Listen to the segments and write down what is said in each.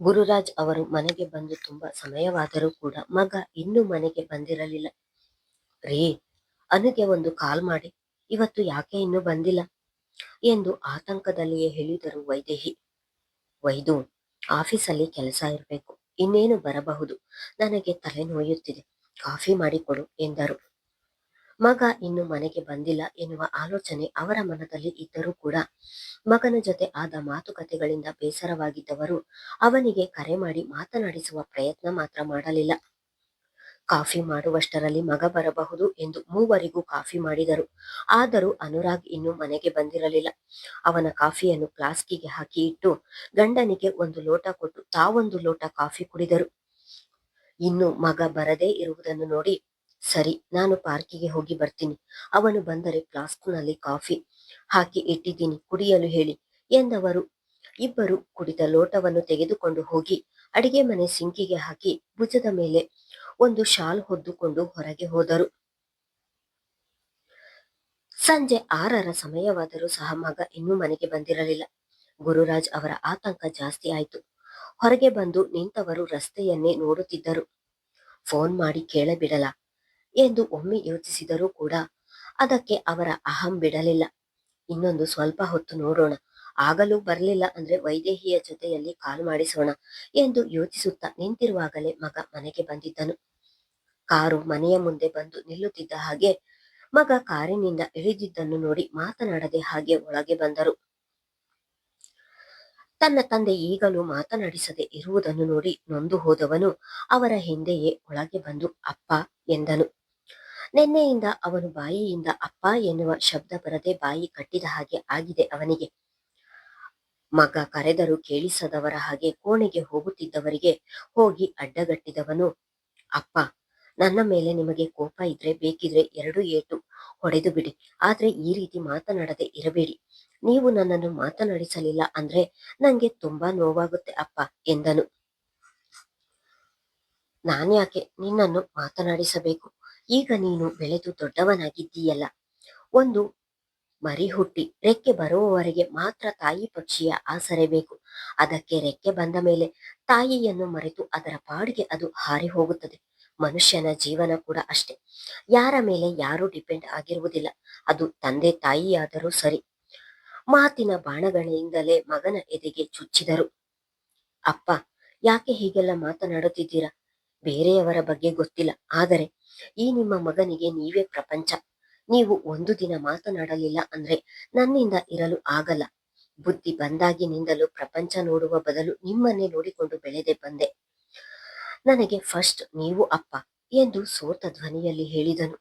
ಗುರುರಾಜ್ ಅವರು ಮನೆಗೆ ಬಂದು ತುಂಬಾ ಸಮಯವಾದರೂ ಕೂಡ ಮಗ ಇನ್ನೂ ಮನೆಗೆ ಬಂದಿರಲಿಲ್ಲ. ರೀ, ಅನುಗೆ ಒಂದು ಕಾಲ್ ಮಾಡಿ, ಇವತ್ತು ಯಾಕೆ ಇನ್ನೂ ಬಂದಿಲ್ಲ? ಎಂದು ಆತಂಕದಲ್ಲಿಯೇ ಹೇಳಿದರು ವೈದೇಹಿ. ವೈದು, ಆಫೀಸಲ್ಲಿ ಕೆಲಸ ಇರಬೇಕು, ಇನ್ನೇನು ಬರಬಹುದು? ನನಗೆ ತಲೆ ನೋಯುತ್ತಿದೆ ಕಾಫಿ ಮಾಡಿಕೊಡು, ಎಂದರು. ಮಗ ಇನ್ನು ಮನೆಗೆ ಬಂದಿಲ್ಲ ಎನ್ನುವ ಆಲೋಚನೆ ಅವರ ಮನದಲ್ಲಿ ಇದ್ದರೂ ಕೂಡ ಮಗನ ಜೊತೆ ಆದ ಮಾತುಕತೆಗಳಿಂದ ಬೇಸರವಾಗಿದ್ದವರು ಅವನಿಗೆ ಕರೆ ಮಾಡಿ ಮಾತನಾಡಿಸುವ ಪ್ರಯತ್ನ ಮಾತ್ರ ಮಾಡಲಿಲ್ಲ. ಕಾಫಿ ಮಾಡುವಷ್ಟರಲ್ಲಿ ಮಗ ಬರಬಹುದು ಎಂದು ಮೂವರಿಗೂ ಕಾಫಿ ಮಾಡಿದರು. ಆದರೂ ಅನುರಾಗ್ ಇನ್ನೂ ಮನೆಗೆ ಬಂದಿರಲಿಲ್ಲ. ಅವನ ಕಾಫಿಯನ್ನು ಫ್ಲಾಸ್ಕಿಗೆ ಹಾಕಿ ಇಟ್ಟು ಗಂಡನಿಗೆ ಒಂದು ಲೋಟ ಕೊಟ್ಟು ತಾವೊಂದು ಲೋಟ ಕಾಫಿ ಕುಡಿದರು. ಇನ್ನು ಮಗ ಬರದೇ ಇರುವುದನ್ನು ನೋಡಿ ಸರಿ, ನಾನು ಪಾರ್ಕಿಗೆ ಹೋಗಿ ಬರ್ತೀನಿ. ಅವನು ಬಂದರೆ ಫ್ಲಾಸ್ಕ್ನಲ್ಲಿ ಕಾಫಿ ಹಾಕಿ ಇಟ್ಟಿದ್ದೀನಿ, ಕುಡಿಯಲು ಹೇಳಿ ಎಂದವರು. ಇಬ್ಬರು ಕುಡಿದ ಲೋಟವನ್ನು ತೆಗೆದುಕೊಂಡು ಹೋಗಿ ಅಡಿಗೆ ಮನೆ ಸಿಂಕಿಗೆ ಹಾಕಿ ಭುಜದ ಮೇಲೆ ಒಂದು ಶಾಲ್ ಹೊದ್ದುಕೊಂಡು ಹೊರಗೆ ಹೋದರು. ಸಂಜೆ ಆರರ ಸಮಯವಾದರೂ ಸಹ ಮಗ ಇನ್ನೂ ಮನೆಗೆ ಬಂದಿರಲಿಲ್ಲ. ಗುರುರಾಜ್ ಅವರ ಆತಂಕ ಜಾಸ್ತಿ ಆಯಿತು. ಹೊರಗೆ ಬಂದು ನಿಂತವರು ರಸ್ತೆಯನ್ನೇ ನೋಡುತ್ತಿದ್ದರು. ಫೋನ್ ಮಾಡಿ ಕೇಳಬಿಡಲ? ಎಂದು ಒಮ್ಮೆ ಯೋಚಿಸಿದರೂ ಕೂಡ ಅದಕ್ಕೆ ಅವರ ಅಹಂ ಬಿಡಲಿಲ್ಲ. ಇನ್ನೊಂದು ಸ್ವಲ್ಪ ಹೊತ್ತು ನೋಡೋಣ. ಆಗಲೂ ಬರಲಿಲ್ಲ ಅಂದ್ರೆ ವೈದೇಹಿಯ ಜೊತೆಯಲ್ಲಿ ಕಾಲ್ ಮಾಡಿಸೋಣ ಎಂದು ಯೋಚಿಸುತ್ತಾ ನಿಂತಿರುವಾಗಲೇ ಮಗ ಮನೆಗೆ ಬಂದಿದ್ದನು. ಕಾರು ಮನೆಯ ಮುಂದೆ ಬಂದು ನಿಲ್ಲುತ್ತಿದ್ದ ಹಾಗೆ ಮಗ ಕಾರಿನಿಂದ ಇಳಿದಿದ್ದನ್ನು ನೋಡಿ ಮಾತನಾಡದೆ ಹಾಗೆ ಒಳಗೆ ಬಂದರು. ತನ್ನ ತಂದೆ ಈಗಲೂ ಮಾತನಾಡಿಸದೆ ಇರುವುದನ್ನು ನೋಡಿ ನೊಂದು ಹೋದವನು ಅವರ ಹಿಂದೆಯೇ ಒಳಗೆ ಬಂದು, ಅಪ್ಪ, ಎಂದನು. ನಿನ್ನೆಯಿಂದ ಅವನು ಬಾಯಿಯಿಂದ ಅಪ್ಪ ಎನ್ನುವ ಶಬ್ದ ಬರದೆ ಬಾಯಿ ಕಟ್ಟಿದ ಹಾಗೆ ಆಗಿದೆ ಅವನಿಗೆ. ಮಗ ಕರೆದರೂ ಕೇಳಿಸದವರ ಹಾಗೆ ಕೋಣೆಗೆ ಹೋಗುತ್ತಿದ್ದವರಿಗೆ ಹೋಗಿ ಅಡ್ಡಗಟ್ಟಿದವನು, ಅಪ್ಪ, ನನ್ನ ಮೇಲೆ ನಿಮಗೆ ಕೋಪ ಇದ್ರೆ ಬೇಕಿದ್ರೆ ಎರಡು ಏಟು ಹೊಡೆದು ಬಿಡಿ. ಆದ್ರೆ ಈ ರೀತಿ ಮಾತನಾಡದೆ ಇರಬೇಡಿ. ನೀವು ನನ್ನನ್ನು ಮಾತನಾಡಿಸಲಿಲ್ಲ ಅಂದ್ರೆ ನಂಗೆ ತುಂಬಾ ನೋವಾಗುತ್ತೆ ಅಪ್ಪ, ಎಂದನು. ನಾನ್ಯಾಕೆ ನಿನ್ನನ್ನು ಮಾತನಾಡಿಸಬೇಕು? ಈಗ ನೀನು ಬೆಳೆದು ದೊಡ್ಡವನಾಗಿದ್ದೀಯಲ್ಲ. ಒಂದು ಮರಿ ಹುಟ್ಟಿ ರೆಕ್ಕೆ ಬರುವವರೆಗೆ ಮಾತ್ರ ತಾಯಿ ಪಕ್ಷಿಯ ಆಸರೆ ಬೇಕು. ಅದಕ್ಕೆ ರೆಕ್ಕೆ ಬಂದ ಮೇಲೆ ತಾಯಿಯನ್ನು ಮರೆತು ಅದರ ಪಾಡಿಗೆ ಅದು ಹಾರಿ ಹೋಗುತ್ತದೆ. ಮನುಷ್ಯನ ಜೀವನ ಕೂಡ ಅಷ್ಟೆ. ಯಾರ ಮೇಲೆ ಯಾರು ಡಿಪೆಂಡ್ ಆಗಿರುವುದಿಲ್ಲ. ಅದು ತಂದೆ ತಾಯಿಯಾದರೂ ಸರಿ. ಮಾತಿನ ಬಾಣಗಳಿಂದಲೇ ಮಗನ ಎದೆಗೆ ಚುಚ್ಚಿದರು. ಅಪ್ಪ, ಯಾಕೆ ಹೀಗೆಲ್ಲ ಮಾತನಾಡುತ್ತಿದ್ದೀರಾ? ಬೇರೆಯವರ ಬಗ್ಗೆ ಗೊತ್ತಿಲ್ಲ. ಆದರೆ ಈ ನಿಮ್ಮ ಮಗನಿಗೆ ನೀವೇ ಪ್ರಪಂಚ. ನೀವು ಒಂದು ದಿನ ಮಾತನಾಡಲಿಲ್ಲ ಅಂದ್ರೆ ನನ್ನಿಂದ ಇರಲು ಆಗಲ್ಲ. ಬುದ್ಧಿ ಬಂದಾಗಿನಿಂದಲೂ ಪ್ರಪಂಚ ನೋಡುವ ಬದಲು ನಿಮ್ಮನ್ನೇ ನೋಡಿಕೊಂಡು ಬೆಳೆದೆ ಬಂದೆ. ನನಗೆ ಫಸ್ಟ್ ನೀವು ಅಪ್ಪ ಎಂದು ಸೋತ ಧ್ವನಿಯಲ್ಲಿ ಹೇಳಿದನು.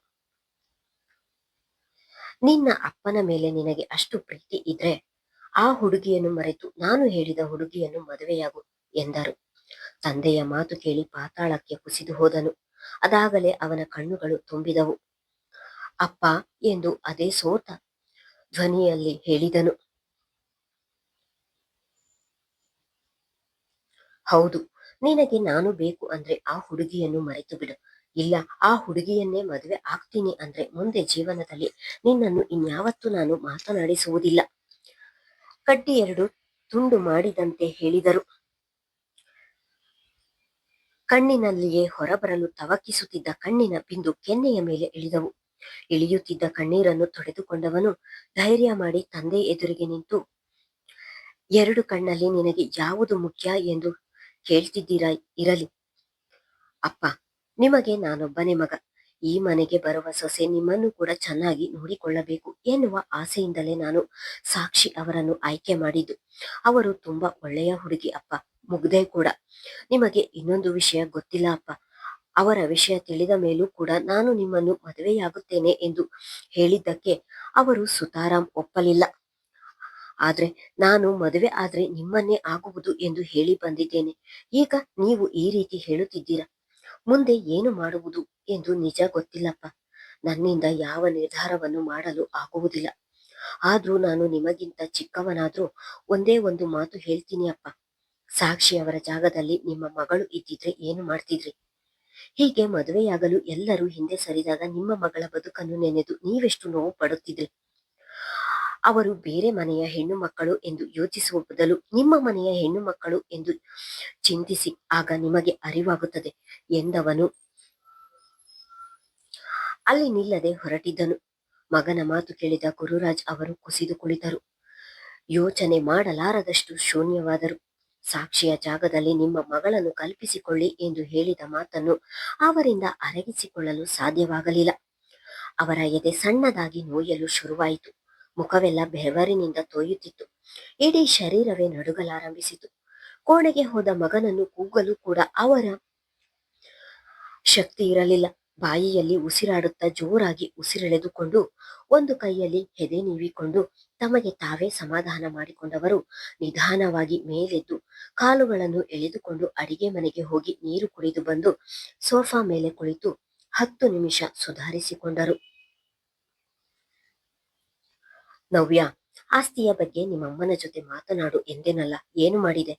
ನಿನ್ನ ಅಪ್ಪನ ಮೇಲೆ ನಿನಗೆ ಅಷ್ಟು ಪ್ರೀತಿ ಇದ್ರೆ ಆ ಹುಡುಗಿಯನ್ನು ಮರೆತು ನಾನು ಹೇಳಿದ ಹುಡುಗಿಯನ್ನು ಮದುವೆಯಾಗು ಎಂದರು. ತಂದೆಯ ಮಾತು ಕೇಳಿ ಪಾತಾಳಕ್ಕೆ ಕುಸಿದು ಹೋದನು. ಅದಾಗಲೇ ಅವನ ಕಣ್ಣುಗಳು ತುಂಬಿದವು. ಅಪ್ಪ ಎಂದು ಅದೇ ಸೋತ ಧ್ವನಿಯಲ್ಲಿ ಹೇಳಿದನು. ಹೌದು, ನಿನಗೆ ನಾನು ಬೇಕು ಅಂದ್ರೆ ಆ ಹುಡುಗಿಯನ್ನು ಮರೆತು ಬಿಡು. ಇಲ್ಲ, ಆ ಹುಡುಗಿಯನ್ನೇ ಮದುವೆ ಆಗ್ತೀನಿ ಅಂದ್ರೆ ಮುಂದೆ ಜೀವನದಲ್ಲಿ ನಿನ್ನನ್ನು ಇನ್ಯಾವತ್ತೂ ನಾನು ಮಾತನಾಡಿಸುವುದಿಲ್ಲ. ಕಡ್ಡಿ ಎರಡು ತುಂಡು ಮಾಡಿದಂತೆ ಹೇಳಿದರು. ಕಣ್ಣಿನಲ್ಲಿಯೇ ಹೊರಬರಲು ತವಕಿಸುತ್ತಿದ್ದ ಕಣ್ಣಿನ ಬಿಂದು ಕೆನ್ನೆಯ ಮೇಲೆ ಇಳಿದವು. ಇಳಿಯುತ್ತಿದ್ದ ಕಣ್ಣೀರನ್ನು ತೊಡೆದುಕೊಂಡವನು ಧೈರ್ಯ ಮಾಡಿ ತಂದೆ ಎದುರಿಗೆ ನಿಂತು, ಎರಡು ಕಣ್ಣಲ್ಲಿ ನಿನಗೆ ಯಾವುದು ಮುಖ್ಯ ಎಂದು ಕೇಳ್ತಿದ್ದೀರಾ? ಇರಲಿ. ಅಪ್ಪ, ನಿಮಗೆ ನಾನೊಬ್ಬನೇ ಮಗ. ಈ ಮನೆಗೆ ಬರುವ ಸೊಸೆ ನಿಮ್ಮನ್ನು ಕೂಡ ಚೆನ್ನಾಗಿ ನೋಡಿಕೊಳ್ಳಬೇಕು ಎನ್ನುವ ಆಸೆಯಿಂದಲೇ ನಾನು ಸಾಕ್ಷಿ ಅವರನ್ನು ಆಯ್ಕೆ ಮಾಡಿದ್ದು. ಅವರು ತುಂಬಾ ಒಳ್ಳೆಯ ಹುಡುಗಿ ಅಪ್ಪ. ಮುಗ್ದೆ ಕೂಡ. ನಿಮಗೆ ಇನ್ನೊಂದು ವಿಷಯ ಗೊತ್ತಿಲ್ಲ ಅಪ್ಪ ಅವರ ವಿಷಯ ತಿಳಿದ ಮೇಲೂ ಕೂಡ ನಾನು ನಿಮ್ಮನ್ನು ಮದುವೆಯಾಗುತ್ತೇನೆ ಎಂದು ಹೇಳಿದ್ದಕ್ಕೆ ಅವರು ಸುತಾರಾಮ್ ಒಪ್ಪಲಿಲ್ಲ. ಆದ್ರೆ ನಾನು ಮದುವೆ ಆದ್ರೆ ನಿಮ್ಮನ್ನೇ ಆಗುವುದು ಎಂದು ಹೇಳಿ ಬಂದಿದ್ದೇನೆ. ಈಗ ನೀವು ಈ ರೀತಿ ಹೇಳುತ್ತಿದ್ದೀರಾ? ಮುಂದೆ ಏನು ಮಾಡುವುದು ಎಂದು ನಿಜ ಗೊತ್ತಿಲ್ಲಪ್ಪ. ನನ್ನಿಂದ ಯಾವ ನಿರ್ಧಾರವನ್ನು ಮಾಡಲು ಆಗುವುದಿಲ್ಲ. ಆದ್ರೂ ನಾನು ನಿಮಗಿಂತ ಚಿಕ್ಕವನಾದ್ರೂ ಒಂದೇ ಒಂದು ಮಾತು ಹೇಳ್ತೀನಿ ಅಪ್ಪ. ಸಾಕ್ಷಿ ಅವರ ಜಾಗದಲ್ಲಿ ನಿಮ್ಮ ಮಗಳು ಇದ್ದಿದ್ರೆ ಏನು ಮಾಡ್ತಿದ್ರಿ? ಹೀಗೆ ಮದುವೆಯಾಗಲು ಎಲ್ಲರೂ ಹಿಂದೆ ಸರಿದಾಗ ನಿಮ್ಮ ಮಗಳ ಬದುಕನ್ನು ನೆನೆದು ನೀವೆಷ್ಟು ನೋವು ಪಡುತ್ತಿದ್ರಿ? ಅವರು ಬೇರೆ ಮನೆಯ ಹೆಣ್ಣು ಮಕ್ಕಳು ಎಂದು ಯೋಚಿಸುವ ಬದಲು ನಿಮ್ಮ ಮನೆಯ ಹೆಣ್ಣು ಮಕ್ಕಳು ಎಂದು ಚಿಂತಿಸಿ ಆಗ ನಿಮಗೆ ಅರಿವಾಗುತ್ತದೆ ಎಂದವನು. ಅಲ್ಲಿ ನಿಲ್ಲದೆ ಹೊರಟಿದ್ದನು. ಮಗನ ಮಾತು ಕೇಳಿದ ಗುರುರಾಜ್ ಅವರು ಕುಸಿದು ಕುಳಿತರು. ಯೋಚನೆ ಮಾಡಲಾರದಷ್ಟು ಶೂನ್ಯವಾದರು. ಸಾಕ್ಷಿಯ ಜಾಗದಲ್ಲಿ ನಿಮ್ಮ ಮಗಳನ್ನು ಕಲ್ಪಿಸಿಕೊಳ್ಳಿ ಎಂದು ಹೇಳಿದ ಮಾತನ್ನು ಅವರಿಂದ ಅರಗಿಸಿಕೊಳ್ಳಲು ಸಾಧ್ಯವಾಗಲಿಲ್ಲ. ಅವರ ಎದೆ ಸಣ್ಣದಾಗಿ ನೋಯಲು ಶುರುವಾಯಿತು. ಮುಖವೆಲ್ಲ ಬೆವರಿನಿಂದ ತೋಯುತ್ತಿತ್ತು. ಇಡೀ ಶರೀರವೇ ನಡುಗಲಾರಂಭಿಸಿತು. ಕೋಣೆಗೆ ಹೋದ ಮಗನನ್ನು ಕೂಗಲು ಕೂಡ ಅವರ ಶಕ್ತಿ ಇರಲಿಲ್ಲ. ಬಾಯಿಯಲ್ಲಿ ಉಸಿರಾಡುತ್ತಾ ಜೋರಾಗಿ ಉಸಿರೆಳೆದುಕೊಂಡು ಒಂದು ಕೈಯಲ್ಲಿ ಹೆದೆ ನೀವಿಕೊಂಡು ತಮಗೆ ತಾವೇ ಸಮಾಧಾನ ಮಾಡಿಕೊಂಡವರು ನಿಧಾನವಾಗಿ ಮೇಲೆದ್ದು ಕಾಲುಗಳನ್ನು ಎಳೆದುಕೊಂಡು ಅಡಿಗೆ ಮನೆಗೆ ಹೋಗಿ ನೀರು ಕುಡಿದು ಬಂದು ಸೋಫಾ ಮೇಲೆ ಕುಳಿತು ಹತ್ತು ನಿಮಿಷ ಸುಧಾರಿಸಿಕೊಂಡರು. ನವ್ಯ, ಆಸ್ತಿಯ ಬಗ್ಗೆ ನಿಮ್ಮಮ್ಮನ ಜೊತೆ ಮಾತನಾಡು ಎಂದೇನಲ್ಲ, ಏನು ಮಾಡಿದೆ?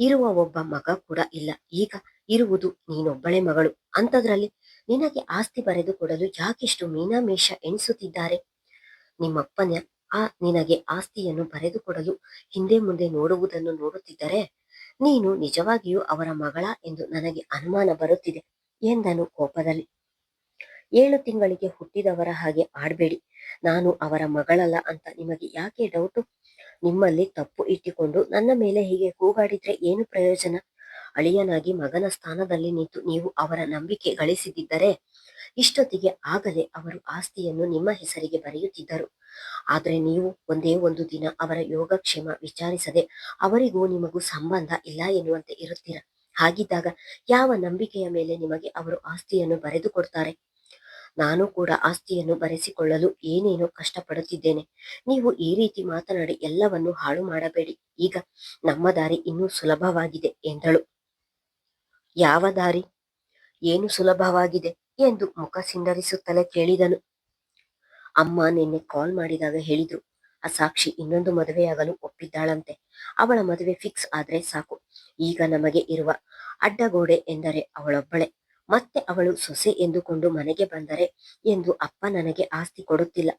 ಇರುವ ಒಬ್ಬ ಮಗ ಕೂಡ ಇಲ್ಲ. ಈಗ ಇರುವುದು ನೀನೊಬ್ಬಳೆ ಮಗಳು. ಅಂಥದ್ರಲ್ಲಿ ನಿನಗೆ ಆಸ್ತಿ ಬರೆದು ಕೊಡಲು ಯಾಕಿಷ್ಟು ಮೀನಾಮೇಷ ಎಣಿಸುತ್ತಿದ್ದಾರೆ? ನಿಮ್ಮಪ್ಪನ ಆ ನಿನಗೆ ಆಸ್ತಿಯನ್ನು ಬರೆದುಕೊಡಲು ಹಿಂದೆ ಮುಂದೆ ನೋಡುವುದನ್ನು ನೋಡುತ್ತಿದ್ದರೆ ನೀನು ನಿಜವಾಗಿಯೂ ಅವರ ಮಗಳ ಎಂದು ನನಗೆ ಅನುಮಾನ ಬರುತ್ತಿದೆ ಎಂದನು ಕೋಪದಲ್ಲಿ. ಏಳು ತಿಂಗಳಿಗೆ ಹುಟ್ಟಿದವರ ಹಾಗೆ ಆಡ್ಬೇಡಿ. ನಾನು ಅವರ ಮಗಳಲ್ಲ ಅಂತ ನಿಮಗೆ ಯಾಕೆ ಡೌಟು ನಿಮ್ಮಲ್ಲಿ ತಪ್ಪು ಇಟ್ಟುಕೊಂಡು ನನ್ನ ಮೇಲೆ ಹೀಗೆ ಕೂಗಾಡಿದ್ರೆ ಏನು ಪ್ರಯೋಜನ? ಅಳಿಯನಾಗಿ ಮಗನ ಸ್ಥಾನದಲ್ಲಿ ನಿಂತು ನೀವು ಅವರ ನಂಬಿಕೆ ಗಳಿಸಿದ್ದರೆ ಇಷ್ಟೊತ್ತಿಗೆ ಆಗಲೇ ಅವರು ಆಸ್ತಿಯನ್ನು ನಿಮ್ಮ ಹೆಸರಿಗೆ ಬರೆಯುತ್ತಿದ್ದರು. ಆದರೆ ನೀವು ಒಂದೇ ಒಂದು ದಿನ ಅವರ ಯೋಗಕ್ಷೇಮ ವಿಚಾರಿಸದೆ ಅವರಿಗೂ ನಿಮಗೂ ಸಂಬಂಧ ಇಲ್ಲ ಎನ್ನುವಂತೆ ಇರುತ್ತೀರ? ಹಾಗಿದ್ದಾಗ ಯಾವ ನಂಬಿಕೆಯ ಮೇಲೆ ನಿಮಗೆ ಅವರು ಆಸ್ತಿಯನ್ನು ಬರೆದು ಕೊಡ್ತಾರೆ ನಾನು ಕೂಡ ಆಸ್ತಿಯನ್ನು ಬರೆಸಿಕೊಳ್ಳಲು ಏನೇನು ಕಷ್ಟಪಡುತ್ತಿದ್ದೇನೆ. ನೀವು ಈ ರೀತಿ ಮಾತನಾಡಿ ಎಲ್ಲವನ್ನು ಹಾಳು ಮಾಡಬೇಡಿ. ಈಗ ನಮ್ಮ ದಾರಿ ಇನ್ನೂ ಸುಲಭವಾಗಿದೆ ಎಂದಳು. ಯಾವ ದಾರಿ? ಏನು ಸುಲಭವಾಗಿದೆ ಎಂದು ಮುಖ ಸಿಂಡರಿಸುತ್ತಲೇ ಕೇಳಿದನು. ಅಮ್ಮ ನಿನ್ನೆ ಕಾಲ್ ಮಾಡಿದಾಗ ಹೇಳಿದ್ರು ಆ ಸಾಕ್ಷಿ ಇನ್ನೊಂದು ಮದುವೆಯಾಗಲು ಒಪ್ಪಿದ್ದಾಳಂತೆ. ಅವಳ ಮದುವೆ ಫಿಕ್ಸ್ ಆದ್ರೆ ಸಾಕು. ಈಗ ನಮಗೆ ಇರುವ ಅಡ್ಡಗೋಡೆ ಎಂದರೆ ಅವಳೊಬ್ಬಳೆ. ಮತ್ತೆ ಅವಳು ಸೊಸೆ ಎಂದುಕೊಂಡು ಮನೆಗೆ ಬಂದರೆ ಎಂದು ಅಪ್ಪ ನನಗೆ ಆಸ್ತಿ ಕೊಡುತ್ತಿಲ್ಲ.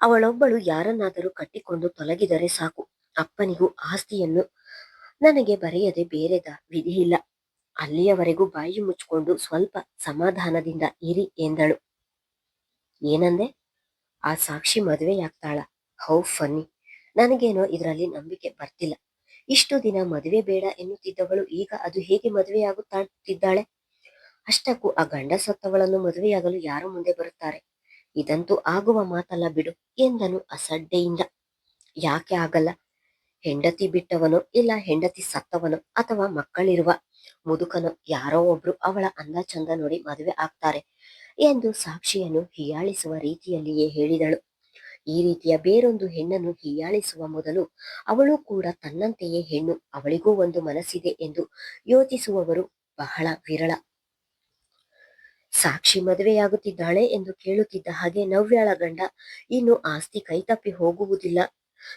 ಅವಳೊಬ್ಬಳು ಯಾರನ್ನಾದರೂ ಕಟ್ಟಿಕೊಂಡು ತೊಲಗಿದರೆ ಸಾಕು. ಅಪ್ಪನಿಗೂ ಆಸ್ತಿಯನ್ನು ನನಗೆ ಬರೆಯದೆ ಬೇರೆದ ವಿಧಿಯಿಲ್ಲ ಅಲ್ಲಿಯವರೆಗೂ ಬಾಯಿ ಮುಚ್ಚಿಕೊಂಡು ಸ್ವಲ್ಪ ಸಮಾಧಾನದಿಂದ ಇರಿ ಎಂದಳು. ಏನಂದೆ? ಆ ಸಾಕ್ಷಿ ಮದುವೆಯಾಗ್ತಾಳ. How funny. ನನಗೇನೋ ಇದರಲ್ಲಿ ನಂಬಿಕೆ ಬರ್ತಿಲ್ಲ. ಇಷ್ಟು ದಿನ ಮದುವೆ ಬೇಡ ಎನ್ನುತ್ತಿದ್ದವಳು ಈಗ ಅದು ಹೇಗೆ ಮದುವೆಯಾಗುತ್ತಿದ್ದಾಳೆ ಅಷ್ಟಕ್ಕೂ ಆ ಗಂಡ ಸತ್ತವಳನ್ನು ಮದುವೆಯಾಗಲು ಯಾರು ಮುಂದೆ ಬರುತ್ತಾರೆ? ಇದಂತೂ ಆಗುವ ಮಾತಲ್ಲ ಬಿಡು, ಎಂದನು ಅಸಡ್ಡೆಯಿಂದ. ಯಾಕೆ ಆಗಲ್ಲ? ಹೆಂಡತಿ ಬಿಟ್ಟವನೋ ಇಲ್ಲ ಹೆಂಡತಿ ಸತ್ತವನೋ ಅಥವಾ ಮಕ್ಕಳಿರುವ ಮುದುಕನು ಯಾರೋ ಒಬ್ರು ಅವಳ ಅಂದ ಚಂದ ನೋಡಿ ಮದುವೆ ಆಗ್ತಾರೆ ಎಂದು ಸಾಕ್ಷಿಯನ್ನು ಹೀಯಾಳಿಸುವ ರೀತಿಯಲ್ಲಿಯೇ ಹೇಳಿದಳು. ಈ ರೀತಿಯ ಬೇರೊಂದು ಹೆಣ್ಣನ್ನು ಹೀಯಾಳಿಸುವ ಮೊದಲು ಅವಳು ಕೂಡ ತನ್ನಂತೆಯೇ ಹೆಣ್ಣು, ಅವಳಿಗೂ ಒಂದು ಮನಸ್ಸಿದೆ ಎಂದು ಯೋಚಿಸುವವರು ಬಹಳ ವಿರಳ. ಸಾಕ್ಷಿ ಮದುವೆಯಾಗುತ್ತಿದ್ದಾಳೆ ಎಂದು ಕೇಳುತ್ತಿದ್ದ ಹಾಗೆ ನವ್ಯಾಳ ಗಂಡ ಇನ್ನು ಆಸ್ತಿ ಕೈತಪ್ಪಿ ಹೋಗುವುದಿಲ್ಲ.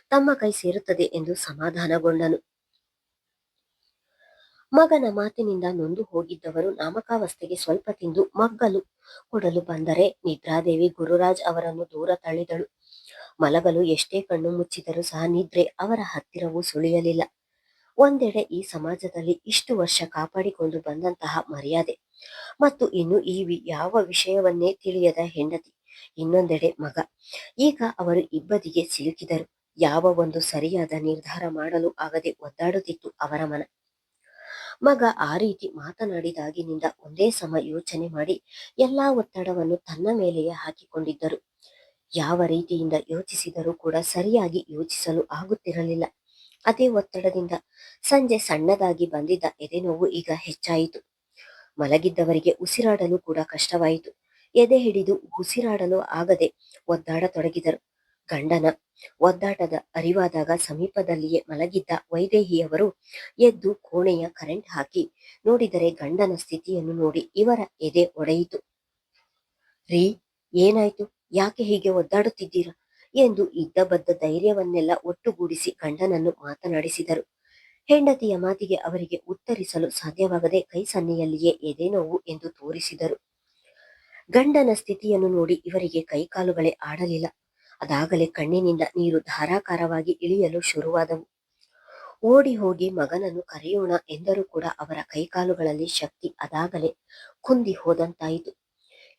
ತಮ್ಮ ಕೈ ಸೇರುತ್ತದೆ ಎಂದು ಸಮಾಧಾನಗೊಂಡನು. ಮಗನ ಮಾತಿನಿಂದ ನೊಂದು ಹೋಗಿದ್ದವರು ನಾಮಕಾವಸ್ಥೆಗೆ ಸ್ವಲ್ಪ ತಿಂದು ಮಗ್ಗಲು ಕೊಡಲು ಬಂದರೆ ನಿದ್ರಾದೇವಿ ಗುರುರಾಜ್ ಅವರನ್ನು ದೂರ ತಳ್ಳಿದಳು. ಮಲಗಲು ಎಷ್ಟೇ ಕಣ್ಣು ಮುಚ್ಚಿದರೂ ಸಹ ನಿದ್ರೆ ಅವರ ಹತ್ತಿರವೂ ಸುಳಿಯಲಿಲ್ಲ. ಒಂದೆಡೆ ಈ ಸಮಾಜದಲ್ಲಿ ಇಷ್ಟು ವರ್ಷ ಕಾಪಾಡಿಕೊಂಡು ಬಂದಂತಹ ಮರ್ಯಾದೆ. ಮತ್ತು ಇನ್ನು ಈ ಯಾವ ವಿಷಯವನ್ನೇ ತಿಳಿಯದ ಹೆಂಡತಿ, ಇನ್ನೊಂದೆಡೆ ಮಗ. ಈಗ ಅವರು ಇಬ್ಬದಿಗೆ ಸಿಲುಕಿದರು. ಯಾವ ಒಂದು ಸರಿಯಾದ ನಿರ್ಧಾರ ಮಾಡಲು ಆಗದೆ ಒದ್ದಾಡುತ್ತಿತ್ತು ಅವರ ಮನ. ಮಗ ಆ ರೀತಿ ಮಾತನಾಡಿದಾಗಿನಿಂದ ಒಂದೇ ಸಮ ಯೋಚನೆ ಮಾಡಿ ಎಲ್ಲಾ ಒತ್ತಡವನ್ನು ತನ್ನ ಮೇಲೆಯೇ ಹಾಕಿಕೊಂಡಿದ್ದರು. ಯಾವ ರೀತಿಯಿಂದ ಯೋಚಿಸಿದರೂ ಕೂಡ ಸರಿಯಾಗಿ ಯೋಚಿಸಲು ಆಗುತ್ತಿರಲಿಲ್ಲ. ಅದೇ ಒತ್ತಡದಿಂದ ಸಂಜೆ ಸಣ್ಣದಾಗಿ ಬಂದಿದ್ದ ಎದೆನೋವು ಈಗ ಹೆಚ್ಚಾಯಿತು. ಮಲಗಿದ್ದವರಿಗೆ ಉಸಿರಾಡಲು ಕೂಡ ಕಷ್ಟವಾಯಿತು. ಎದೆ ಹಿಡಿದು ಉಸಿರಾಡಲು ಆಗದೆ ಒದ್ದಾಡತೊಡಗಿದರು ಗಂಡನ ಒದ್ದಾಟದ ಅರಿವಾದಾಗ ಸಮೀಪದಲ್ಲಿಯೇ ಮಲಗಿದ್ದ ವೈದೇಹಿಯವರು ಎದ್ದು ಕೋಣೆಯ ಕರೆಂಟ್ ಹಾಕಿ ನೋಡಿದರೆ ಗಂಡನ ಸ್ಥಿತಿಯನ್ನು ನೋಡಿ ಇವರ ಎದೆ ಒಡೆಯಿತು. ರೀ, ಏನಾಯ್ತು? ಯಾಕೆ ಹೀಗೆ ಒದ್ದಾಡುತ್ತಿದ್ದೀರಾ? ಎಂದು ಇದ್ದ ಬದ್ದ ಧೈರ್ಯವನ್ನೆಲ್ಲ ಒಟ್ಟುಗೂಡಿಸಿ ಗಂಡನನ್ನು ಮಾತನಾಡಿಸಿದರು. ಹೆಂಡತಿಯ ಮಾತಿಗೆ ಅವರಿಗೆ ಉತ್ತರಿಸಲು ಸಾಧ್ಯವಾಗದೆ ಕೈ ಸನ್ನೆಯಲ್ಲಿಯೇ ಎದೆನೋವು ಎಂದು ತೋರಿಸಿದರು. ಗಂಡನ ಸ್ಥಿತಿಯನ್ನು ನೋಡಿ ಇವರಿಗೆ ಕೈಕಾಲುಗಳೇ ಆಡಲಿಲ್ಲ. ಅದಾಗಲೇ ಕಣ್ಣಿನಿಂದ ನೀರು ಧಾರಾಕಾರವಾಗಿ ಇಳಿಯಲು ಶುರುವಾದವು. ಓಡಿ ಹೋಗಿ ಮಗನನ್ನು ಕರೆಯೋಣ ಎಂದರೂ ಕೂಡ ಅವರ ಕೈಕಾಲುಗಳಲ್ಲಿ ಶಕ್ತಿ ಅದಾಗಲೇ ಕುಂದಿ ಹೋದಂತಾಯಿತು.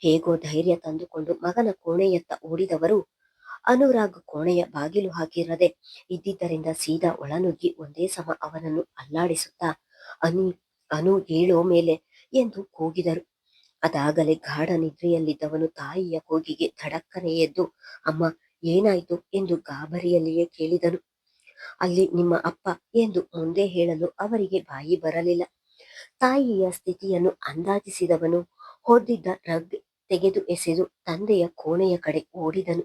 ಹೇಗೋ ಧೈರ್ಯ ತಂದುಕೊಂಡು ಮಗನ ಕೋಣೆಯತ್ತ ಓಡಿದವರು ಅನುರಾಗ್ ಕೋಣೆಯ ಬಾಗಿಲು ಹಾಕಿರದೆ ಇದ್ದಿದ್ದರಿಂದ ಸೀದಾ ಒಳನುಗ್ಗಿ ಒಂದೇ ಸಮ ಅವನನ್ನು ಅಲ್ಲಾಡಿಸುತ್ತಾ, ಅನು ಅನು ಏಳೋ ಮೇಲೆ ಎಂದು ಕೂಗಿದರು. ಅದಾಗಲೇ ಗಾಢ ನಿದ್ರೆಯಲ್ಲಿದ್ದವನು ತಾಯಿಯ ಕೂಗಿಗೆ ಧಡಕ್ಕನೆ ಎದ್ದು, ಅಮ್ಮ, ಏನಾಯ್ತು? ಎಂದು ಗಾಬರಿಯಲ್ಲಿಯೇ ಕೇಳಿದನು. ಅಲ್ಲಿ ನಿಮ್ಮ ಅಪ್ಪ ಎಂದು ಮುಂದೆ ಹೇಳಲು ಅವರಿಗೆ ಬಾಯಿ ಬರಲಿಲ್ಲ. ತಾಯಿಯ ಸ್ಥಿತಿಯನ್ನು ಅಂದಾಜಿಸಿದವನು ಹೊದ್ದಿದ್ದ ರಗ್ ತೆಗೆದು ಎಸೆದು ತಂದೆಯ ಕೋಣೆಯ ಕಡೆ ಓಡಿದನು.